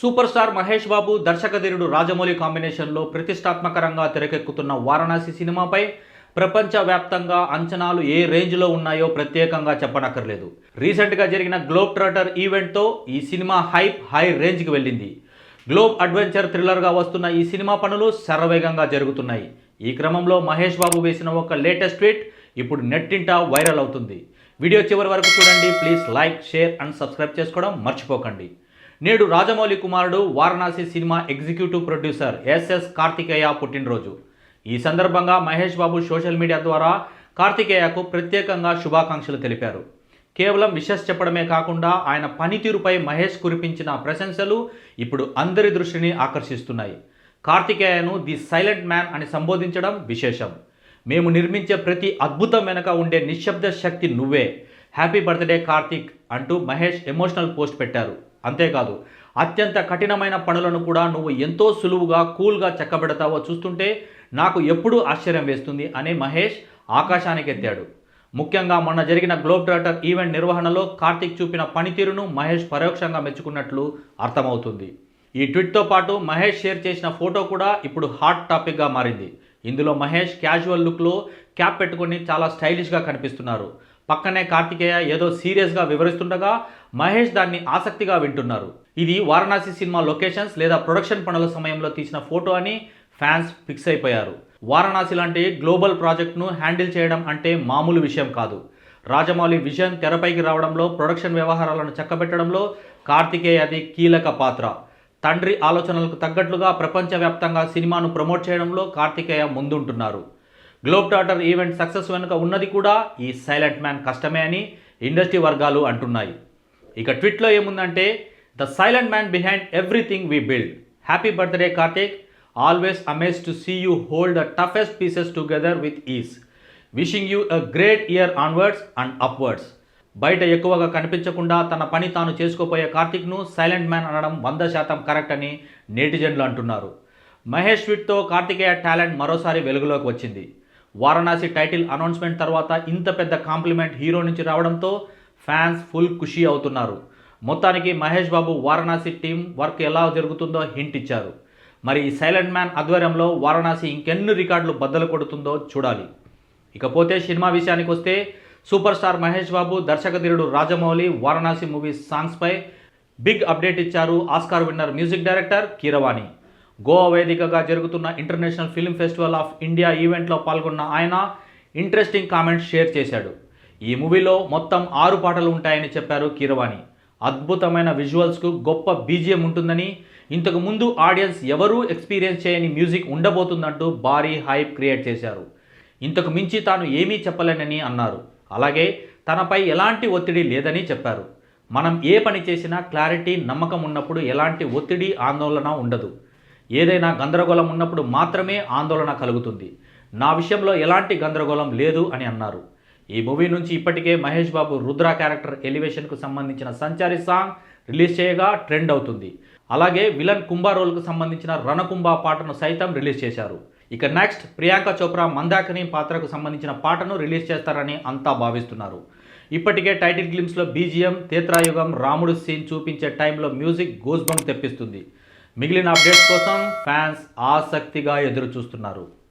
Super star Mahesh Babu దర్శకధీరుడు రాజమౌళి కాంబినేషన్లో ప్రతిష్టాత్మకరంగా తెరకెక్కుతున్న వారణాసి సినిమాపై ప్రపంచవ్యాప్తంగా అంచనాలు ఏ రేంజ్లో ఉన్నాయో ప్రత్యేకంగా చెప్పనక్కర్లేదు. రీసెంట్గా జరిగిన గ్లోబ్ ట్రాటర్ ఈవెంట్తో ఈ సినిమా హైప్ హై రేంజ్కి వెళ్ళింది. గ్లోబ్ అడ్వెంచర్ థ్రిల్లర్గా వస్తున్న ఈ సినిమా పనులు శరవేగంగా జరుగుతున్నాయి. ఈ క్రమంలో మహేష్ బాబు వేసిన ఒక లేటెస్ట్ ట్వీట్ ఇప్పుడు నెట్టింట వైరల్ అవుతుంది. వీడియో చివరి వరకు చూడండి. Please like share and subscribe చేసుకోవడం మర్చిపోకండి. నేడు రాజమౌళి కుమారుడు Varanasi cinema executive producer SS Karthikeya పుట్టినరోజు. ఈ సందర్భంగా మహేష్ బాబు సోషల్ మీడియా ద్వారా కార్తికేయకు ప్రత్యేకంగా శుభాకాంక్షలు తెలిపారు. కేవలం విషస్ చెప్పడమే కాకుండా ఆయన పనితీరుపై మహేష్ కురిపించిన ప్రశంసలు ఇప్పుడు అందరి దృష్టిని ఆకర్షిస్తున్నాయి. కార్తికేయను ది సైలెంట్ మ్యాన్ అని సంబోధించడం విశేషం. మేము నిర్మించే ప్రతి అద్భుతం వెనుక ఉండే నిశ్శబ్ద శక్తి నువ్వే. హ్యాపీ బర్త్డే కార్తిక్ అంటూ మహేష్ ఎమోషనల్ పోస్ట్ పెట్టారు. అంతేకాదు అత్యంత కఠినమైన పనులను కూడా నువ్వు ఎంతో సులువుగా కూల్గా చెక్కబెడతావో చూస్తుంటే నాకు ఎప్పుడూ ఆశ్చర్యం వేస్తుంది అని మహేష్ ఆకాశానికి ఎత్తాడు ముఖ్యంగా మొన్న జరిగిన గ్లోబ్ డాటర్ ఈవెంట్ నిర్వహణలో కార్తిక్ చూపిన పనితీరును మహేష్ పరోక్షంగా మెచ్చుకున్నట్లు అర్థమవుతుంది. ఈ ట్వీట్తో పాటు మహేష్ షేర్ చేసిన ఫోటో కూడా ఇప్పుడు హాట్ టాపిక్గా మారింది. ఇందులో మహేష్ క్యాజువల్ లుక్లో క్యాప్ పెట్టుకుని చాలా స్టైలిష్గా కనిపిస్తున్నారు. పక్కనే కార్తికేయ ఏదో సీరియస్గా వివరిస్తుండగా మహేష్ దాన్ని ఆసక్తిగా వింటున్నారు. ఇది వారణాసి సినిమా లొకేషన్స్ లేదా ప్రొడక్షన్ పనుల సమయంలో తీసిన ఫోటో అని ఫ్యాన్స్ ఫిక్స్ అయిపోయారు. వారణాసి లాంటి గ్లోబల్ ప్రాజెక్ట్ను హ్యాండిల్ చేయడం అంటే మామూలు విషయం కాదు. రాజమౌళి విజన్ తెరపైకి రావడంలో ప్రొడక్షన్ వ్యవహారాలను చక్కబెట్టడంలో కార్తికేయది కీలక పాత్ర. తండ్రి ఆలోచనలకు తగ్గట్లుగా ప్రపంచవ్యాప్తంగా సినిమాను ప్రమోట్ చేయడంలో కార్తికేయ ముందుంటున్నారు. గ్లోబ్ టాటర్ ఈవెంట్ సక్సెస్ వెనుక ఉన్నది కూడా ఈ సైలెంట్ మ్యాన్ కష్టమే అని ఇండస్ట్రీ వర్గాలు అంటున్నాయి. ఇక ట్విట్లో ఏముందంటే the silent man behind everything we build. Happy birthday Karthik. Always amaze to see you hold the toughest pieces together with is wishing you a great year onwards and upwards. బయట ఎక్కువగా కనిపించకుండా తన పని తాను చేసుకోపోయే కార్తిక్ను సైలెంట్ మ్యాన్ అనడం వంద శాతం correct అని నేటిజన్లు అంటున్నారు. మహేష్ విట్తో కార్తికేయ టాలెంట్ మరోసారి వెలుగులోకి వచ్చింది. వారణాసి టైటిల్ అనౌన్స్మెంట్ తర్వాత ఇంత పెద్ద కాంప్లిమెంట్ హీరో నుంచి రావడంతో ఫ్యాన్స్ ఫుల్ ఖుషీ అవుతున్నారు. మొత్తానికి మహేష్ బాబు వారణాసి టీం వర్క్ ఎలా జరుగుతుందో హింట్ ఇచ్చారు. మరి ఈ సైలెంట్ మ్యాన్ ఆధ్వర్యంలో వారణాసి ఇంకెన్ని రికార్డులు బద్దలు కొడుతుందో చూడాలి. ఇకపోతే సినిమా విషయానికి వస్తే సూపర్ స్టార్ మహేష్ బాబు దర్శకధీరుడు రాజమౌళి వారణాసి మూవీస్ సాంగ్స్పై బిగ్ అప్డేట్ ఇచ్చారు Oscar winner music director Keeravani. Goa వేదికగా జరుగుతున్న international film festival of India ఈవెంట్లో పాల్గొన్న ఆయన ఇంట్రెస్టింగ్ కామెంట్స్ షేర్ చేశాడు. ఈ మూవీలో మొత్తం ఆరు పాటలు ఉంటాయని చెప్పారు కీరవాణి. అద్భుతమైన విజువల్స్కు గొప్ప బీజియం ఉంటుందని ఇంతకు ముందు ఆడియన్స్ ఎవరూ ఎక్స్పీరియన్స్ చేయని మ్యూజిక్ ఉండబోతుందంటూ భారీ హైప్ క్రియేట్ చేశారు. ఇంతకు మించి తాను ఏమీ చెప్పలేనని అన్నారు. అలాగే తనపై ఎలాంటి ఒత్తిడి లేదని చెప్పారు. మనం ఏ పని చేసినా క్లారిటీ నమ్మకం ఉన్నప్పుడు ఎలాంటి ఒత్తిడి ఆందోళన ఉండదు. ఏదైనా గందరగోళం ఉన్నప్పుడు మాత్రమే ఆందోళన కలుగుతుంది. నా విషయంలో ఎలాంటి గందరగోళం లేదు అని అన్నారు. ఈ మూవీ నుంచి ఇప్పటికే మహేష్ బాబు రుద్ర క్యారెక్టర్ ఎలివేషన్కు సంబంధించిన సంచారి సాంగ్ రిలీజ్ చేయగా ట్రెండ్ అవుతుంది. అలాగే విలన్ కుంభా రోల్కు సంబంధించిన రణకుంభా పాటను సైతం రిలీజ్ చేశారు. ఇక నెక్స్ట్ ప్రియాంక చోప్రా మందాకిని పాత్రకు సంబంధించిన పాటను రిలీజ్ చేస్తారని అంతా భావిస్తున్నారు. ఇప్పటికే టైటిల్ గ్లిమ్స్లో బీజిఎం తేత్రాయుగం రాముడు సీన్ చూపించే టైంలో మ్యూజిక్ గోజ్బంగ్ తెప్పిస్తుంది. మిగిలిన అప్డేట్స్ కోసం ఫ్యాన్స్ ఆసక్తిగా ఎదురు చూస్తున్నారు